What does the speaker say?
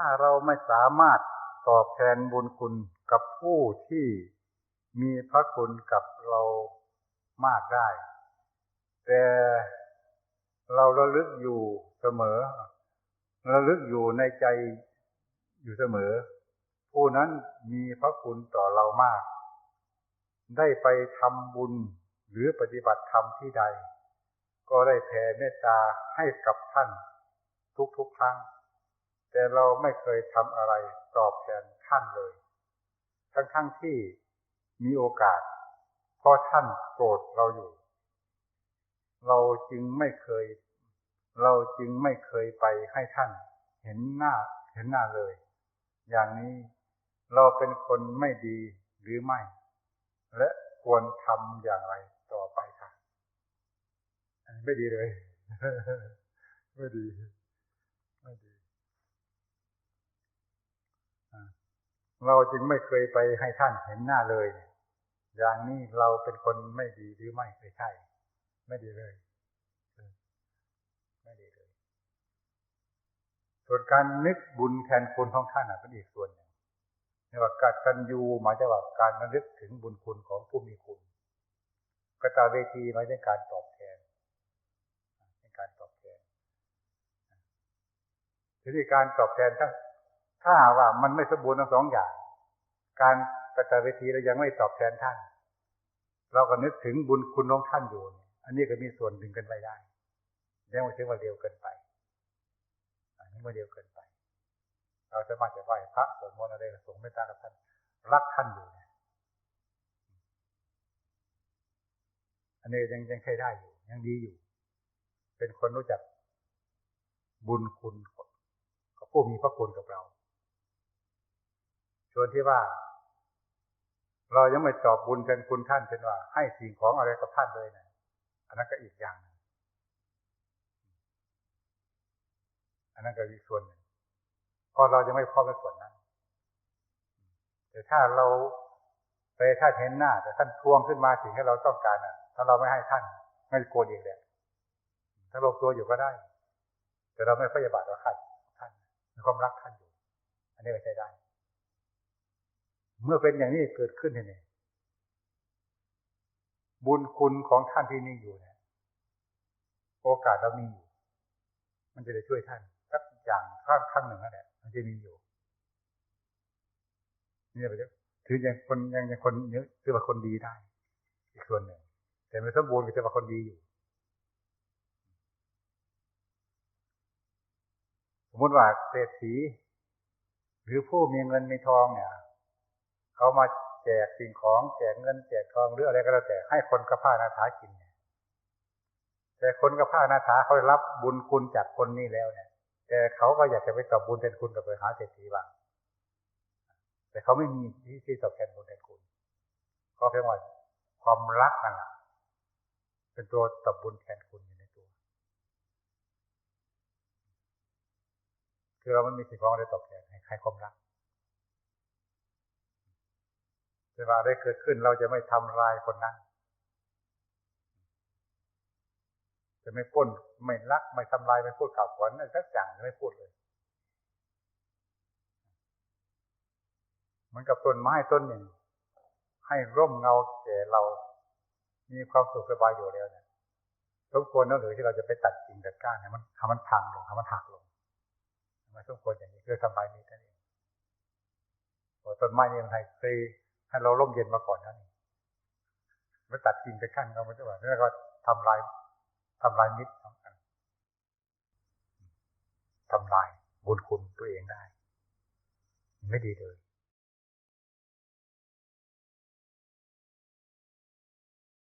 ถ้าเราไม่สามารถตอบแทนบุญคุณกับผู้ที่มีพระคุณกับเรามากได้ แต่เราระลึกอยู่เสมอ ระลึกอยู่ในใจอยู่เสมอ ผู้นั้นมีพระคุณต่อเรามาก ได้ไปทำบุญหรือปฏิบัติธรรมที่ใด ก็ได้แผ่เมตตาให้กับท่านทุกๆครั้ง แต่เราไม่เคยทำอะไรตอบแทนท่านเลย ทั้งๆทที่มีโอกาสเพราะท่านโกรธเราอยู่ เราจึงไม่เคย เราจึงไม่เคยไปให้ท่าน เห็นหน้าเห็นหน้าเลย อย่างนี้เราเป็นคนไม่ดีหรือไม่ และควรทำอย่างไรต่อไปค่ะ ไม่ดีเลย ไม่ดี ไม่ดี เราจึงไม่เคยไปให้ท่านเห็นหน้าเลย อย่างนี้เราเป็นคนไม่ดีหรือไม่ไม่ใช่ ไม่ดีเลย ไม่ดีเลย ส่วนการนึกบุญแทนคุณของท่านเป็นอีกส่วนหนึ่งเรียกว่าการกันยูหมายถึงว่าการระลึกถึงบุญคุณของผู้มีคุณกตาเวทีหมายถึงการตอบแทนเป็นการตอบแทนทีนี้การตอบแทนทั้ง ถ้าว่ามันไม่สมบูรณ์ทั้งสองอย่าง การกตาเวทีเรายังไม่ตอบแทนท่าน เราก็นึกถึงบุญคุณของท่านอยู่ อันนี้ก็มีส่วนดึงกันไปได้ยังไม่ถึงว่าเร็วเกินไป อันนี้ว่าเร็วเกินไป เราสามาจะไหว้พระสวดมนต์อะไรสงฆ์เมตตากับท่าน รักท่านอยู่เนี่ยอันนี้ยังยังใช้ได้อยู่ ยังดีอยู่ เป็นคนรู้จักบุญคุณกับผู้มีพระคุณกับเรา ชวนที่ว่า เรายังไม่ตอบบุญกันคุณท่านเป็นว่า ให้สิ่งของอะไรกับท่านเลยนะอันนั้นก็อีกอย่าง อันนั้นก็อีกส่วนหนึ่งเพราะเรายังไม่พร้อมในส่วนนั้น แต่ถ้าเราไปท่านเห็นหน้า แต่ท่านทวงขึ้นมาสิ่งที่เราต้องการอะ ถ้าเราไม่ให้ท่านไม่โกรธอีกเลยถ้าลงตัวอยู่ก็ได้ แต่เราไม่พยาบาทต่อท่านท่านมีความรักท่านอยู่ อันนี้ก็ใช้ได้ เมื่อเป็นอย่างนี้เกิดขึ้นนี่บุญคุณของท่านที่นี่อยู่เนี่ยโอกาสเรามีอยู่ มันจะได้ช่วยท่านสักอย่างข้างข้างหนึ่งนั่นแหละมันจะมีอยู่นี่ไปเรียถือยังคนยังยังคนเยอะคือว่าคนดีได้ อีกส่วนหนึ่งแต่ไม่สมบูรณ์ก็จะว่าคนดีอยู่สมมติว่าเศรษฐีหรือผู้มีเงินมีทองเนี่ย เขามาแจกสิ่งของแจกเงินแจกทองหรืออะไรก็แล้วแต่ให้คนกับผ้านาถากินเนี่ยแต่คนกับผ้านาถาเขารับบุญคุณจากคนนี้แล้วเนี่ย แต่เขาก็อยากจะไปตอบบุญแทนคุณกับไปหาเศรษฐีบ้างแต่เขาไม่มีที่ที่ตอบแทนบุญแทนคุณก็เพียงว่าความรักนั่นแหละเป็นตัวตอบบุญแทนคุณอยู่ในตัว คือเราไม่มีสิ่งของอะไรตอบแทนให้ใครความรัก แต่ว่าได้เกิดขึ้นเราจะไม่ทำลายคนนั้น จะไม่ป้นไม่ลัก ไม่ทำลายไม่พูดข่าวขวัญสักอย่างไม่พูดเลยเหมือนกับต้นไม้ต้นหนึ่ง ให้ร่มเงาแก่เรา มีความสุขสบายอยู่แล้วเนี่ยสมควรนั่นหรือที่เราจะไปตัดกิ่งตัดก้านเนี่ยมันทำมันพังลงทำมันหักลงไม่สมควรอย่างนี้คือทำลายนี้นั่นเองต้นไม้นี่มันให้เคย ให้เราร่มเย็นมาก่อนนั่นมาตัดกิ่งไปขั้นเขาไม่ได้ว่าแล้วก็ทำลายทำลายมิตรของกันทำลายบุญคุณตัวเองได้ ไม่ดีเลย